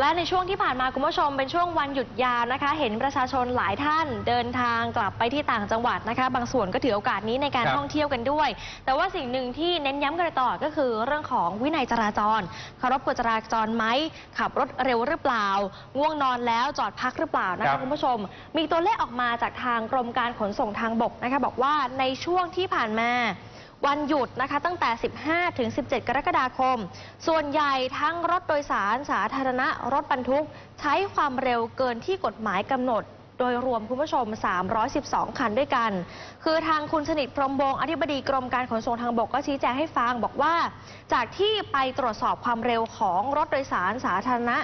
และในช่วงที่ผ่านมาคุณผู้ชมเป็นช่วงวันหยุดยาวนะคะ เห็นประชาชนหลายท่านเดินทางกลับไปที่ต่างจังหวัดนะคะ บางส่วนก็ถือโอกาสนี้ในการครับท่องเที่ยวกันด้วย แต่ว่าสิ่งหนึ่งที่เน้นย้ำกันตลอดก็คือเรื่องของวินัยจราจรเคารพกฎจราจรไหมขับรถเร็วหรือเปล่า ง่วงนอนแล้วจอดพักหรือเปล่านะครัคะบ คุณผู้ชม มีตัวเลขออกมาจากทางกรมการขนส่งทางบกนะคะ บอกว่าในช่วงที่ผ่านมา วันหยุดนะคะตั้งแต่ 15 ถึง 17 กรกฎาคม ส่วนใหญ่ทั้งรถโดยสารสาธารณะรถบรรทุก ใช้ความเร็วเกินที่กฎหมายกำหนดโดยรวมคุณผู้ชม 312 คันด้วยกัน คือทางคุณสนิทพรหมวงอธิบดีกรมการขนส่งทางบกก็ชี้แจงให้ฟังบอกว่า จากที่ไปตรวจสอบความเร็วของรถโดยสารสาธารณะ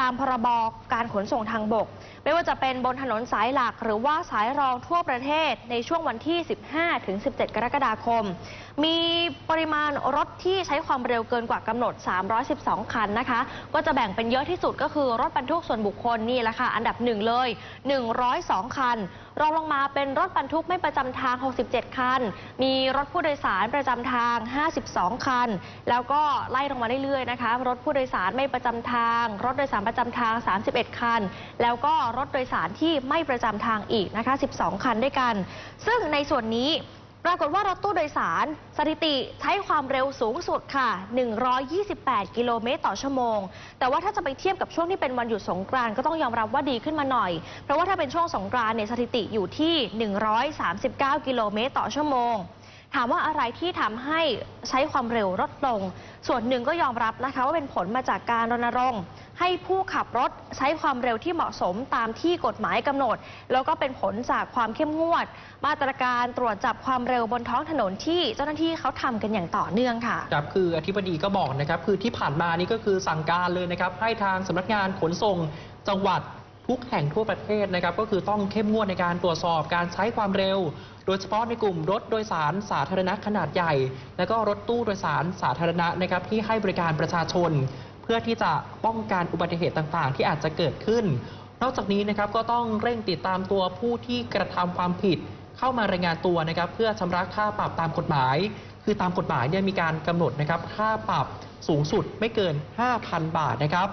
ตามพรบการขนส่งทางบก ไม่ว่าจะเป็นบนถนนสายหลัก หรือว่าสายรองทั่วประเทศในช่วงวันที่ 15 ถึง 17 กรกฎาคม มีปริมาณรถที่ใช้ความเร็วเกินกว่ากำหนด 312 คันนะคะ ก็จะแบ่งเป็นเยอะที่สุดก็คือรถบรรทุกส่วนบุคคลนี่แหละค่ะ อันดับหนึ่งเลย 102 คัน รองลงมาเป็นรถบรรทุกไม่ประจำทาง 67 คัน มีรถผู้โดยสารประจำทาง 52 คัน แล้วก็ไล่ลงมาเรื่อยๆนะคะ รถผู้โดยสารไม่ประจำทาง รถโดยสารประจำทาง 31 คัน แล้วก็รถโดยสารที่ไม่ประจำทางอีกนะคะ 12 คันด้วยกัน ซึ่งในส่วนนี้ปรากฏว่ารถตู้โดยสารสถิติใช้ความเร็วสูงสุดค่ะ 128 กิโลเมตรต่อชั่วโมง แต่ว่าถ้าจะไปเทียบกับช่วงที่เป็นวันหยุดสงกรานต์ก็ต้องยอมรับว่าดีขึ้นมาหน่อย เพราะว่าถ้าเป็นช่วงสงกรานต์เนี่ยสถิติอยู่ที่ 139 กิโลเมตรต่อชั่วโมง ถามว่าอะไรที่ทำให้ใช้ความเร็วลดลง ส่วนหนึ่งก็ยอมรับนะคะว่าเป็นผลมาจากการรณรงค์ ให้ผู้ขับรถใช้ความเร็วที่เหมาะสมตามที่กฎหมายกำหนด แล้วก็เป็นผลจากความเข้มงวด มาตรการตรวจจับความเร็วบนท้องถนนที่เจ้าหน้าที่เขาทำกันอย่างต่อเนื่องค่ะครับคืออธิบดีก็บอกนะครับคือที่ผ่านมานี่ก็คือสั่งการเลยนะครับให้ทางสำนักงานขนส่งจังหวัด ทุกแห่งทั่วประเทศนะครับก็คือต้องเข้มงวดในการตรวจสอบการใช้ความเร็ว โดยเฉพาะในกลุ่มรถโดยสารสาธารณะขนาดใหญ่ และก็รถตู้โดยสารสาธารณะนะครับที่ให้บริการประชาชน เพื่อที่จะป้องกันอุบัติเหตุต่างๆ ที่อาจจะเกิดขึ้น นอกจากนี้นะครับก็ต้องเร่งติดตามตัวผู้ที่กระทำความผิด เข้ามารายงานตัวนะครับเพื่อชำระค่าปรับตามกฎหมาย คือตามกฎหมายเนี่ยมีการกำหนดนะครับค่าปรับสูงสุดไม่เกิน 5,000 บาทนะครับ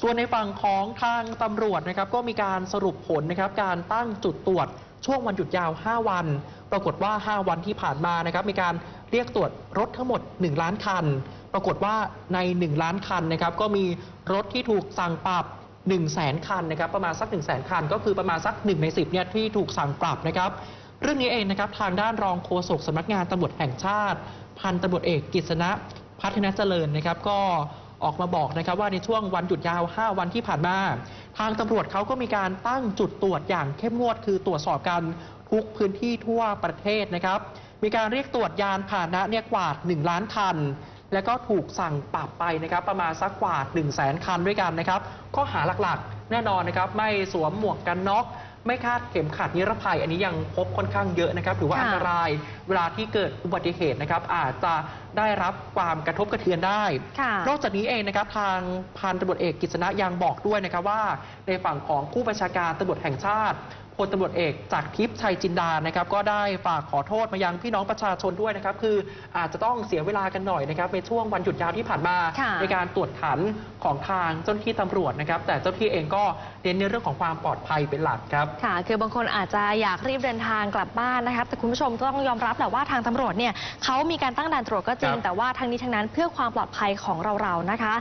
ส่วนในฝั่งของทางตำรวจนะครับก็มีการสรุปผลนะครับการตั้งจุดตรวจช่วงวันหยุดยาว 5 วัน ปรากฏว่า 5 วันที่ผ่านมานะครับมีการเรียกตรวจรถทั้งหมด 1 ล้านคัน ปรากฏว่าใน 1 ล้านคันนะครับก็มีรถที่ถูกสั่งปรับ1 0 0 0 0แคันนะครับประมาณสัก 1 0 0 0 0แคัน ก็คือประมาณสัก 1 ใน 10เนี่ยที่ถูกสั่งปรับนะครับเรื่องนี้เองนะครับทางด้านรองโฆษกสำนักงานตำรวจแห่งชาติ พันตำรวจเอกกฤษณะพัฒนาเจริญนะครับก็ ออกมาบอกนะครับว่าในช่วงวันหยุดยาว 5 วันที่ผ่านมา ทางตำรวจเขาก็มีการตั้งจุดตรวจอย่างเข้มงวด คือตรวจสอบกันทุกพื้นที่ทั่วประเทศนะครับ มีการเรียกตรวจยานพาหนะเนี่ยกว่า 1 ล้านคัน แล้วก็ถูกสั่งปรับไปนะครับประมาณสักกว่า 1 0 0 0 0แสนคันด้วยกันนะครับข้อหาหลักๆ แน่นอนนะครับไม่สวมหมวกกันน็อก ไม่คาดเข็มขัดนิรภัย อันนี้ยังพบค่อนข้างเยอะนะครับถือว่าค่ะ อันตรายเวลาที่เกิดอุบัติเหตุนะครับอาจจะได้รับความกระทบกระเทือนได้ ค่ะ นอกจากนี้เองนะครับทางพันตำรวจเอกกฤษณะยังบอกด้วยนะครับว่า ในฝั่งของผู้บัญชาการตำรวจแห่งชาติพ ลตำรวจเอกจากทิพย์ชัยจินดานะครับก็ได้ฝากขอโทษมายังพี่น้องประชาชนด้วยนะครับคืออาจจะต้องเสียเวลากันหน่อยนะครับในช่วงวันหยุดยาวที่ผ่านมาค่ะในการตรวจขันของทางเจ้าหน้าที่ตำรวจนะครับแต่เจ้าหน้าที่เองก็เน้นในเรื่องของความปลอดภัยเป็นหลักครับค่ะ คือบางคนอาจจะอยากรีบเดินทางกลับบ้านนะครับแต่คุณผู้ชมต้องยอมรับแหละว่าทางตำรวจเนี่ยเขามีการตั้งด่านตรวจก็จริงครับแต่ว่าทั้งนี้ทั้งนั้นเพื่อความปลอดภัยของเราๆนะคะ